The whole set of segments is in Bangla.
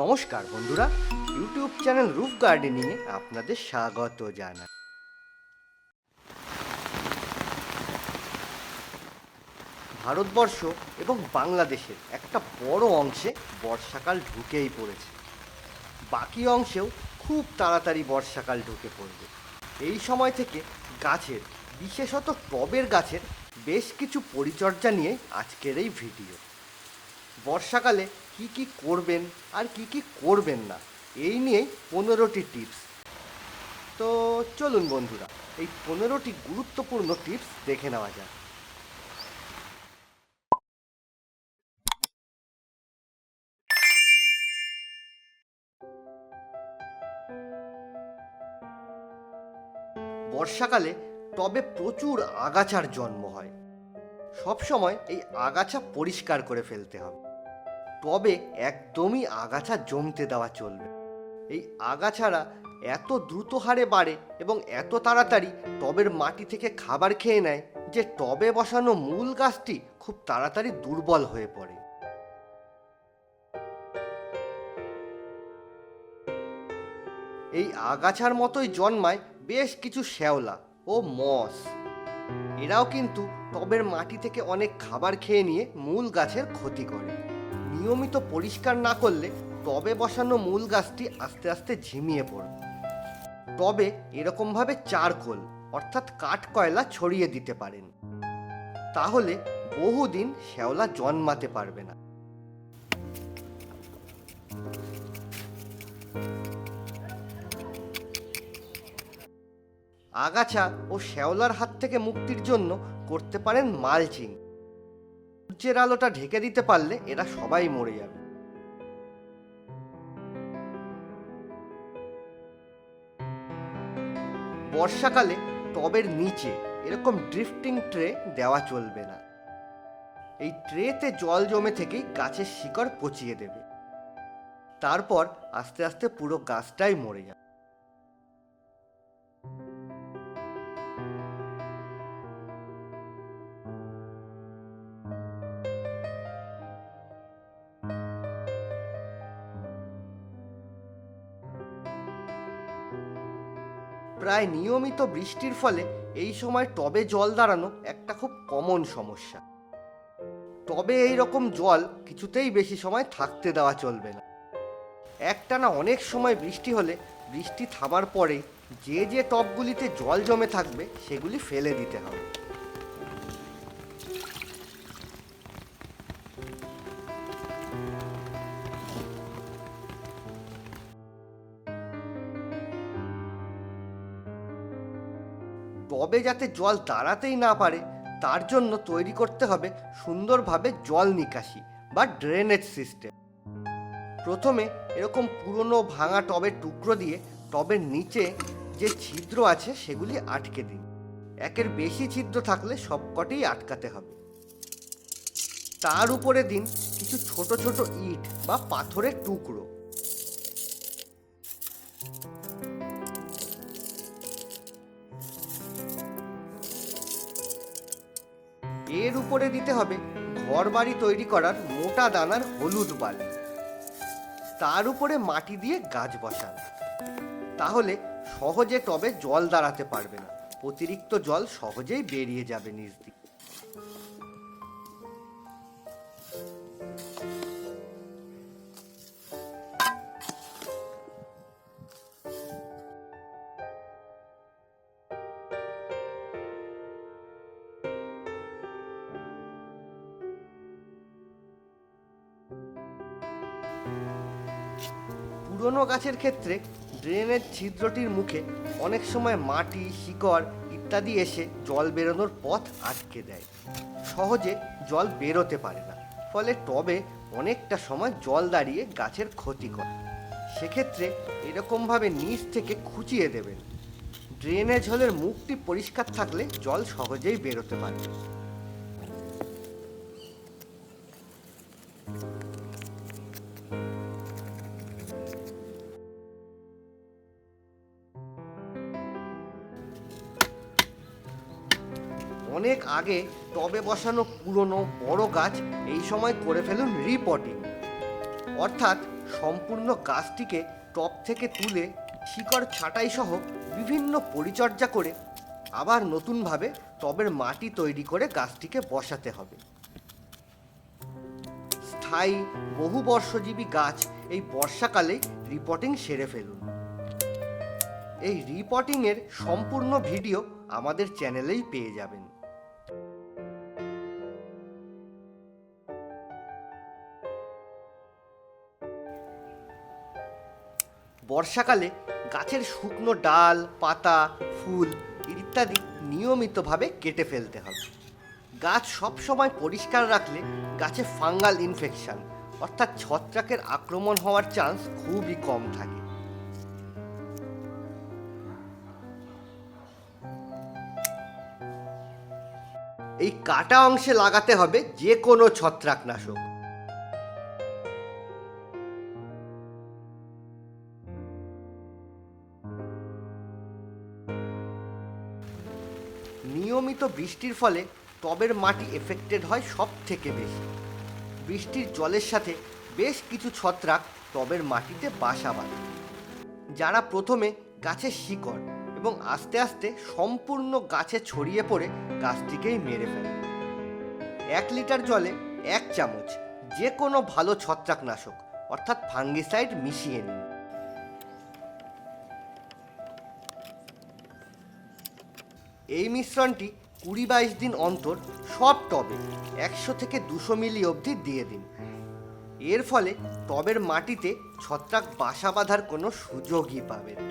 নমস্কার বন্ধুরা, ইউটিউব চ্যানেল রুফ গার্ডেনিংয়ে আপনাদের স্বাগত জানাই। ভারতবর্ষ এবং বাংলাদেশের একটা বড় অংশে বর্ষাকাল ঢুকেই পড়েছে। বাকি অংশেও খুব তাড়াতাড়ি বর্ষাকাল ঢুকে পড়বে। এই সময় থেকে গাছের, বিশেষত টবের গাছের, বেশ কিছু পরিচর্যা নিয়ে আজকের এই ভিডিও। বর্ষাকালে কি কি করবেন আর কি কি করবেন না, এই নিয়েই পনেরোটি টিপস। তো চলুন বন্ধুরা, এই পনেরোটি গুরুত্বপূর্ণ টিপস দেখে নেওয়া যাক। বর্ষাকালে টবে প্রচুর আগাছার জন্ম হয়। সবসময় এই আগাছা পরিষ্কার করে ফেলতে হবে। টবে একদমই আগাছা জমতে দেওয়া চলবে। এই আগাছারা এত দ্রুত হারে বাড়ে এবং এত তাড়াতাড়ি টবের মাটি থেকে খাবার খেয়ে নেয় যে টবে বসানো মূল গাছটি খুব তাড়াতাড়ি দুর্বল হয়ে পড়ে। এই আগাছার মতোই জন্মায় বেশ কিছু শ্যাওলা ও মস। এরাও কিন্তু টবের মাটি থেকে অনেক খাবার খেয়ে নিয়ে মূল গাছের ক্ষতি করে। নিয়মিত পরিষ্কার না করলে টবে বসানো মূল গাছটি আস্তে আস্তে ঝিমিয়ে পড়বে। টবে এরকমভাবে চারকোল, অর্থাৎ কাঠ কয়লা ছড়িয়ে দিতে পারেন। তাহলে বহুদিন শ্যাওলা জন্মাতে পারবে না। আগাছা ও শ্যাওলার হাত থেকে মুক্তির জন্য করতে পারেন মালচিং। সূর্যের আলোটা ঢেকে দিতে পারলে এরা সবাই মরে যাবে। বর্ষাকালে টবের নিচে এরকম ড্রিফটিং ট্রে দেওয়া চলবে না। এই ট্রেতে জল জমে থেকেই গাছের শিকড় পচিয়ে দেবে। তারপর আস্তে আস্তে পুরো গাছটাই মরে যাবে। প্রায় নিয়মিত বৃষ্টির ফলে এই সময় টবে জল দাঁড়ানো একটা খুব কমন সমস্যা। টবে এই রকম জল কিছুতেই বেশি সময় থাকতে দেওয়া চলবে না। একটানা অনেক সময় বৃষ্টি হলে বৃষ্টি থামার পরে যে যে টবগুলিতে জল জমে থাকবে সেগুলি ফেলে দিতে হবে। টবে যাতে জল দাঁড়াতেই না পারে, তার জন্য তৈরি করতে হবে সুন্দরভাবে জল নিকাশি বা ড্রেনেজ সিস্টেম। প্রথমে এরকম পুরনো ভাঙা টবের টুকরো দিয়ে টবের নিচে যে ছিদ্র আছে সেগুলি আটকে দিন। একের বেশি ছিদ্র থাকলে সবকটিই আটকাতে হবে। তার উপরে দিন কিছু ছোট ছোট ইট বা পাথরের টুকরো। এর উপরে দিতে হবে। ঘর বাড়ি তৈরি করার মোটা দানার হলুদ বালি। তার উপরে মাটি দিয়ে গাছ বসান। তাহলে সহজে টবে জল দাঁড়াতে পারবে না। অতিরিক্ত জল সহজেই বেরিয়ে যাবে নিজ দিয়ে গাছের ক্ষেত্রে ড্রেনের ছিদ্রটির মুখে অনেক সময় মাটি, শিকড় ইত্যাদি এসে জল বেরোনোর পথ আটকে দেয়। সহজে জল বেরোতে পারে না, ফলে টবে অনেকটা সময় জল দাঁড়িয়ে গাছের ক্ষতি করে। সেক্ষেত্রে এরকমভাবে নিচ থেকে খুঁচিয়ে দেবেন। ড্রেনেজ হলের মুখটি পরিষ্কার থাকলে জল সহজেই বেরোতে পারে অনেক আগে টবে বসানো পুরনো বড় গাছ এই সময় করে ফেলুন রিপটিং অর্থাৎ সম্পূর্ণ গাছটিকে টপ থেকে তুলে শিকড় ছাঁটাই সহ বিভিন্ন পরিচর্যা করে আবার নতুনভাবে টবের মাটি তৈরি করে গাছটিকে বসাতে হবে। স্থায়ী বহু বর্ষজীবী গাছ এই বর্ষাকালে রিপোর্টিং সেরে ফেলুন। এই রিপোর্টিংয়ের সম্পূর্ণ ভিডিও আমাদের চ্যানেলেই পেয়ে যাবেন। বর্ষাকালে গাছের শুকনো ডাল, পাতা, ফুল ইত্যাদি নিয়মিতভাবে কেটে ফেলতে হবে। গাছ সবসময় পরিষ্কার রাখলে গাছে ফাঙ্গাল ইনফেকশন অর্থাৎ ছত্রাকের আক্রমণ হওয়ার চান্স খুবই কম থাকে। এই কাটা অংশে লাগাতে হবে যে কোনো ছত্রাকনাশক। নিয়মিত বৃষ্টির ফলে টবের মাটি এফেক্টেড হয় সব থেকে বেশি। বৃষ্টির জলের সাথে বেশ কিছু ছত্রাক টবের মাটিতে বাসা বাঁধে, যারা প্রথমে গাছের শিকড় এবং আস্তে আস্তে সম্পূর্ণ গাছে ছড়িয়ে পড়ে গাছটিকেই মেরে ফেলে। এক লিটার জলে এক চামচ যে কোনো ভালো ছত্রাকনাশক, অর্থাৎ ফাঙ্গিসাইড মিশিয়ে নিন। এই মিশ্রণটি কুড়ি বাইশ দিন অন্তর সব টবে একশো থেকে দুশো মিলি অবধি দিয়ে দিন। এর ফলে টবের মাটিতে ছত্রাক বাসা বাঁধার কোনো সুযোগই পাবে না।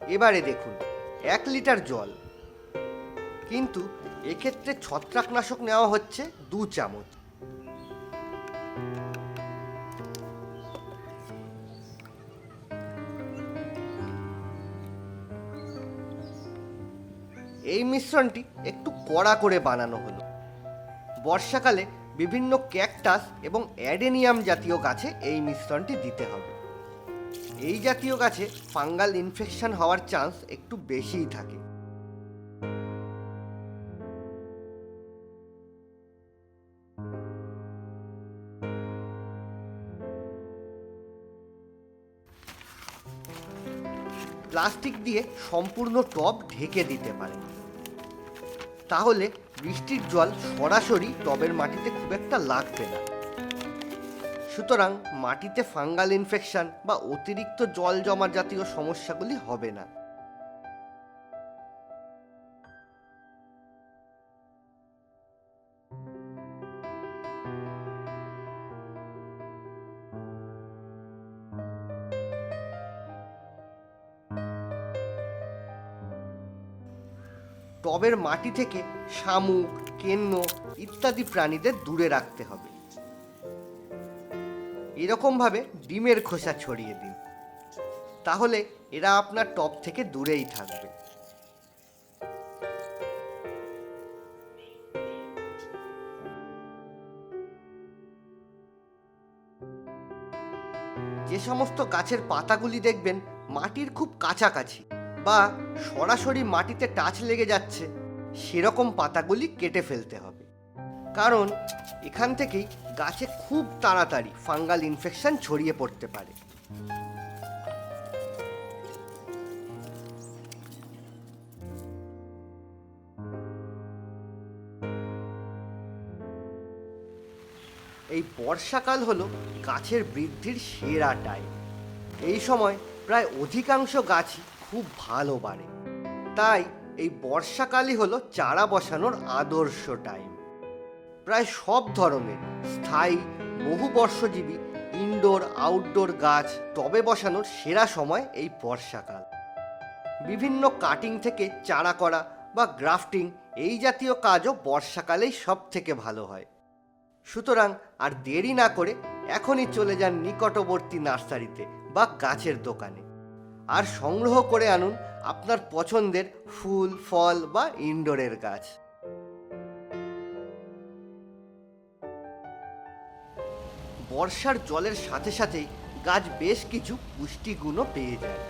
এবারে দেখুন, এক লিটার জল। কিন্তু এক্ষেত্রে ছত্রাকনাশক নেওয়া হচ্ছে দু চামচ। এই মিশ্রণটি একটু কড়া করে বানানো হলো। বর্ষাকালে বিভিন্ন ক্যাকটাস এবং অ্যাডেনিয়াম জাতীয় গাছে এই মিশ্রণটি দিতে হবে। এই জাতীয় গাছে ফাঙ্গাল ইনফেকশন হওয়ার চান্স একটু বেশিই থাকে। প্লাস্টিক দিয়ে সম্পূর্ণ টব ঢেকে দিতে পারেন। তাহলে বৃষ্টির জল সরাসরি টবের মাটিতে খুব একটা লাগবে না। সুতরাং মাটিতে ফাঙ্গাল ইনফেকশন বা অতিরিক্ত জল জমা জাতীয় সমস্যাগুলি হবে না। টবের মাটি থেকে শামুক, কেন্ন ইত্যাদি প্রাণীদের দূরে রাখতে হবে। এরকমভাবে ডিমের খোসা ছড়িয়ে দিন। তাহলে এরা আপনার টব থেকে দূরেই থাকবে। যে সমস্ত গাছের পাতাগুলি দেখবেন, মাটির খুব কাছাকাছি। বা সরাসরি মাটিতে টাচ লেগে যাচ্ছে, সেরকম পাতাগুলি কেটে ফেলতে হবে। কারণ এখান থেকেই গাছে খুব তাড়াতাড়ি ফাঙ্গাল ইনফেকশন ছড়িয়ে পড়তে পারে। এই বর্ষাকাল হলো গাছের বৃদ্ধির সেরা টাইম এই সময় প্রায় অধিকাংশ গাছই খুব ভালো বাড়ে। তাই এই বর্ষাকালই হলো চারা বসানোর আদর্শ টাইম প্রায় সব ধরনের স্থায়ী বহু বর্ষজীবী ইনডোর আউটডোর গাছ টবে বসানোর সেরা সময় এই বর্ষাকাল। বিভিন্ন কাটিং থেকে চারা করা বা গ্রাফটিং এই জাতীয় কাজও বর্ষাকালেই সব থেকে ভালো হয়। সুতরাং আর দেরি না করে এখনই চলে যান নিকটবর্তী নার্সারিতে বা গাছের দোকানে। আর সংগ্রহ করে আনুন আপনার পছন্দের ফুল, ফল বা ইনডোরের গাছ। বর্ষার জলের সাথে সাথেই গাছ বেশ কিছু পুষ্টিগুণও পেয়ে যায়।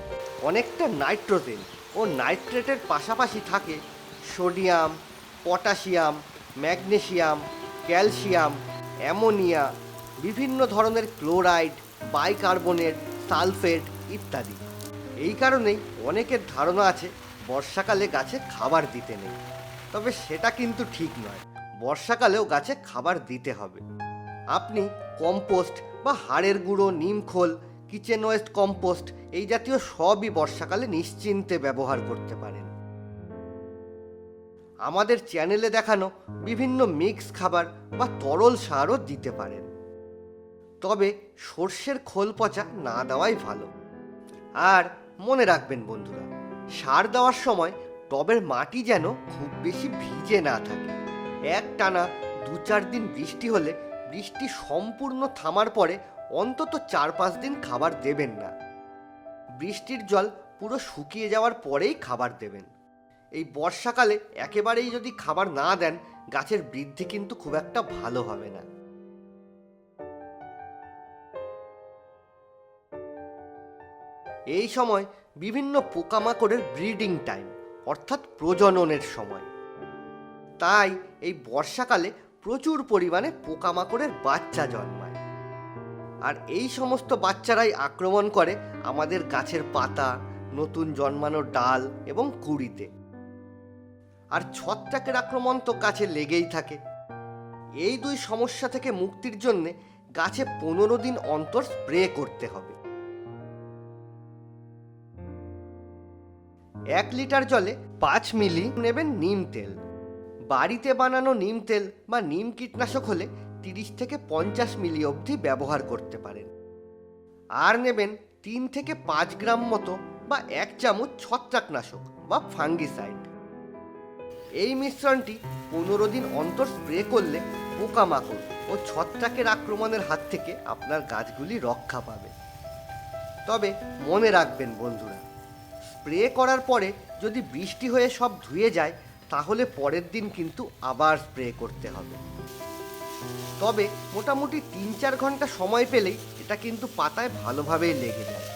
অনেকটা নাইট্রোজেন ও নাইট্রেটের পাশাপাশি থাকে sodium, potassium magnesium calcium, ammonia, বিভিন্ন ধরনের ক্লোরাইড, বাইকার্বনেট, সালফেট ইত্যাদি। এই কারণেই অনেকের ধারণা আছে বর্ষাকালে গাছে খাবার দিতে নেই। তবে সেটা কিন্তু ঠিক নয়। বর্ষাকালেও গাছে খাবার দিতে হবে। আপনি কম্পোস্ট বা হাড়ের গুঁড়ো নিমখোল কিচেন ওয়েস্ট কম্পোস্ট এই জাতীয় সবই বর্ষাকালে নিশ্চিন্তে ব্যবহার করতে পারেন। আমাদের চ্যানেলে দেখানো বিভিন্ন মিক্স খাবার বা তরল সারও দিতে পারেন। তবে সর্ষের খোল পচা না দেওয়াই ভালো। আর মনে রাখবেন বন্ধুরা, সার দেওয়ার সময় টবের মাটি যেন খুব বেশি ভিজে না থাকে। এক টানা দু চার দিন বৃষ্টি হলে বৃষ্টি সম্পূর্ণ থামার পরে অন্তত চার পাঁচ দিন খাবার দেবেন না। বৃষ্টির জল পুরো শুকিয়ে যাওয়ার পরেই খাবার দেবেন। এই বর্ষাকালে একেবারেই যদি খাবার না দেন, গাছের বৃদ্ধি কিন্তু খুব একটা ভালো হবে না। এই সময় বিভিন্ন পোকামাকড়ের ব্রিডিং টাইম, অর্থাৎ প্রজননের সময়। তাই এই বর্ষাকালে প্রচুর পরিমাণে পোকামাকড়ের বাচ্চা জন্মায়। আর এই সমস্ত বাচ্চারাই আক্রমণ করে আমাদের গাছের পাতা, নতুন জন্মানো ডাল এবং কুড়িতে। আর ছত্রাকের আক্রমণ তো গাছে লেগেই থাকে। এই দুই সমস্যা থেকে মুক্তির জন্যে গাছে পনেরো দিন অন্তর স্প্রে করতে হবে। এক লিটার জলে পাঁচ মিলি নেবেন নিম তেল। বাড়িতে বানানো নিম তেল বা নিম কীটনাশক হলে তিরিশ থেকে পঞ্চাশ মিলি অবধি ব্যবহার করতে পারেন। আর নেবেন তিন থেকে পাঁচ গ্রাম মতো বা এক চামচ ছত্রাকনাশক বা ফাঙ্গিসাইড। এই মিশ্রণটি পনেরো দিন অন্তর স্প্রে করলে পোকামাকড় ও ছত্রাকের আক্রমণের হাত থেকে আপনার গাছগুলি রক্ষা পাবে। তবে মনে রাখবেন বন্ধুরা স্প্রে করার পরে যদি বৃষ্টি হয়ে সব ধুয়ে যায়, তাহলে পরের দিন কিন্তু আবার স্প্রে করতে হবে। তবে মোটামুটি তিন চার ঘণ্টা সময় পেলেই এটা কিন্তু পাতায় ভালোভাবেই লেগে যায়।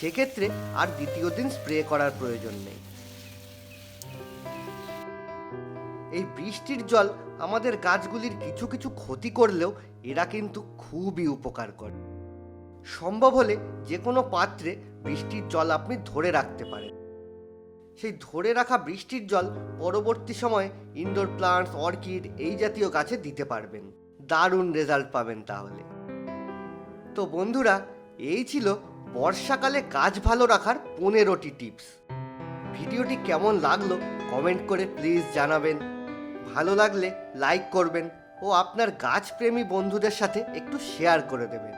সেক্ষেত্রে আর দ্বিতীয় দিন স্প্রে করার প্রয়োজন নেই। এই বৃষ্টির জল আমাদের গাছগুলির কিছু কিছু ক্ষতি করলেও এরা কিন্তু খুবই উপকার করে। সম্ভব হলে যে কোনো পাত্রে বৃষ্টির জল আপনি ধরে রাখতে পারেন। সেই ধরে রাখা বৃষ্টির জল পরবর্তী সময়ে ইনডোর প্লান্টস অর্কিড এই জাতীয় গাছে দিতে পারবেন। দারুণ রেজাল্ট পাবেন তাহলে। তো বন্ধুরা, এই ছিল বর্ষাকালে গাছ ভালো রাখার পনেরোটি টিপস। ভিডিওটি কেমন লাগল কমেন্ট করে প্লিজ জানাবেন। ভালো লাগলে লাইক করবেন ও আপনার গাছপ্রেমী বন্ধুদের সাথে একটু শেয়ার করে দেবেন।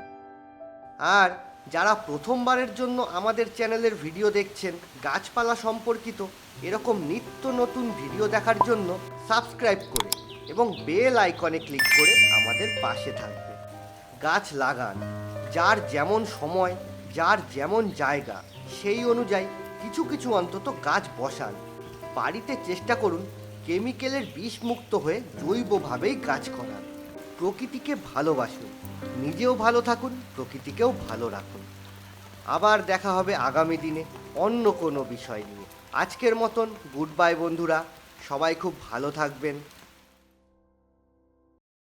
আর যারা প্রথমবারের জন্য আমাদের চ্যানেলের ভিডিও দেখছেন, গাছপালা সম্পর্কিত এরকম নিত্য নতুন ভিডিও দেখার জন্য সাবস্ক্রাইব করে এবং বেল আইকনে ক্লিক করে আমাদের পাশে থাকবে। গাছ লাগান, যার যেমন সময়, যার যেমন জায়গা, সেই অনুযায়ী কিছু কিছু অন্তত গাছ বসান। বাড়িতে চেষ্টা করুন কেমিক্যালের বিষমুক্ত হয়ে জৈবভাবেই গাছ করার। প্রকৃতিকে ভালোবাসুন। নিজেও ভালো থাকুন, প্রকৃতিকেও ভালো রাখুন। আবার দেখা হবে আগামী দিনে অন্য কোনো বিষয় নিয়ে। আজকের মতন গুড বাই বন্ধুরা, সবাই খুব ভালো থাকবেন।